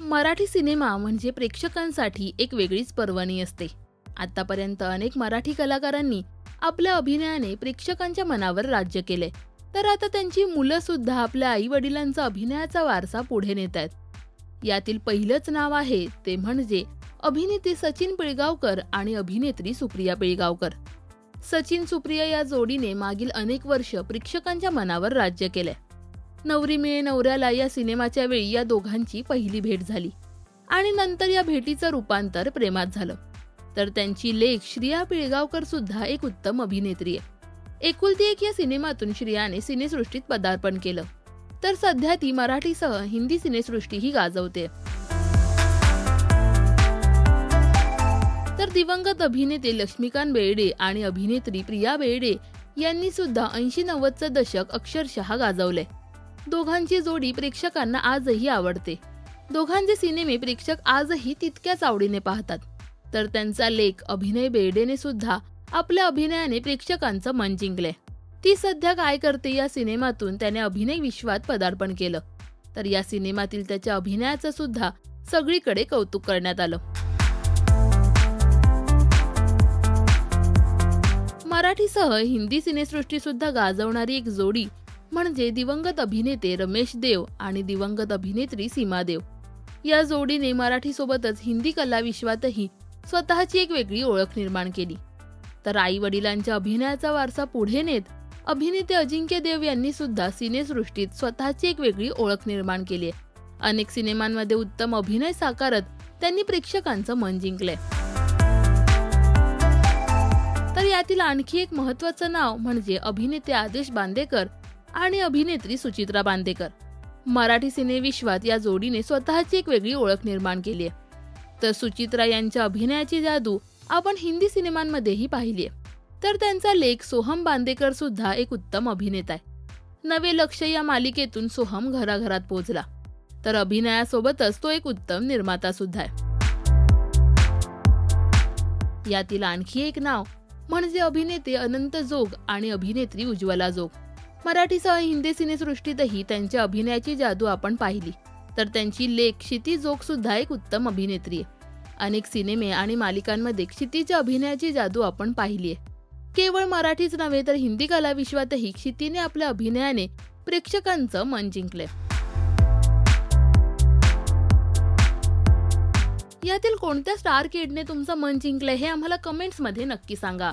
Marathi cinema म्हणजे प्रेक्षकांसाठी एक वेगळीच पर्वणी असते. आतापर्यंत अनेक मराठी कलाकारांनी आपल्या अभिनयाने प्रेक्षकांच्या मनावर राज्य केले. तर आता त्यांची मुलं सुद्धा आपल्या आई वडिलांचा अभिनयाचा वारसा पुढे नेत आहेत. यातील पहिलंच नाव आहे ते म्हणजे अभिनेते सचिन पिळगावकर आणि अभिनेत्री सुप्रिया पिळगावकर. सचिन सुप्रिया या जोडीने मागील अनेक वर्ष प्रेक्षकांच्या मनावर राज्य केलंय. नवरी मिळे नवऱ्याला या सिनेमाच्या वेळी या दोघांची पहिली भेट झाली. आणि नंतर या भेटीचं रूपांतर प्रेमात झालं. तर त्यांची लेख श्रिया पिळगावकर सुद्धा एक उत्तम अभिनेत्री आहे. एकुलती एक या सिनेमातून श्रियाने सिनेसृष्टीत पदार्पण केलं. तर सध्या ती मराठीसह हिंदी सिनेसृष्टीही गाजवते. तर दिवंगत अभिनेते लक्ष्मीकांत बेर्डे आणि अभिनेत्री प्रिया बेर्डे यांनी सुद्धा ऐंशी नव्वदचं दशक अक्षरशः गाजवलंय. दोघांची जोडी प्रेक्षकांना आजही आवडते. दोघांचे सिनेमे प्रेक्षक आजही तितक्याच आवडीने पाहतात. तर त्यांचा लेख अभिनय बेर्डेने सुद्धा आपल्या अभिनयाने प्रेक्षकांचं मन जिंकलंय. ती सध्या काय करते या सिनेमातून त्याने अभिनय विश्वात पदार्पण केलं. तर या सिनेमातील त्याच्या अभिनयाचं सुद्धा सगळीकडे कौतुक करण्यात आलं. मराठीसह हिंदी सिनेसृष्टी सुद्धा गाजवणारी एक जोडी म्हणजे दिवंगत अभिनेते रमेश देव आणि दिवंगत अभिनेत्री सीमा देव. या जोडीने मराठीसोबतच हिंदी कला विश्वातही स्वतःची एक वेगळी ओळख निर्माण केली. तर आई वडिलांच्या अभिनयाचा वारसा पुढे नेत अभिनेते अजिंक्य देव यांनी सुद्धा सिनेसृष्टीत स्वतःची एक वेगळी ओळख निर्माण केली आहे. अनेक सिनेमांमध्ये उत्तम अभिनय साकारत त्यांनी प्रेक्षकांचं मन जिंकलंय. तर यातील आणखी एक महत्वाचं नाव म्हणजे अभिनेते आदेश बांदेकर आणि अभिनेत्री सुचित्रा बांदेकर. मराठी सिनेविश्वात या जोडीने स्वतःची एक वेगळी ओळख निर्माण केली आहे. तर सुचित्रा यांच्या अभिनयाची जादू आपण हिंदी सिनेमांमध्येही पाहिली आहे. तर त्यांचा लेख सोहम बांदेकर सुद्धा एक उत्तम अभिनेता आहे. नवे लक्ष या मालिकेतून सोहम घराघरात पोहोचला. तर अभिनयासोबतच तो एक उत्तम निर्माता सुद्धा आहे. यातील आणखी एक नाव म्हणजे अभिनेते अनंत जोग आणि अभिनेत्री उज्ज्वला जोग. मराठीसह हिंदी सिनेसृष्टीतही त्यांच्या अभिनयाची जादू आपण पाहिली. तर त्यांची लेख क्षिती जोगसुद्धा एक उत्तम अभिनेत्री आहे. अनेक सिनेमे आणि मालिकांमध्ये क्षितीच्या अभिनयाची जादू आपण पाहिली आहे. केवळ मराठीच नव्हे तर हिंदी कलाविश्वातही क्षितीने आपल्या अभिनयाने प्रेक्षकांचं मन जिंकलंय. यातील कोणत्या स्टार किडने तुमचं मन जिंकलंय हे आम्हाला कमेंट्समध्ये नक्की सांगा.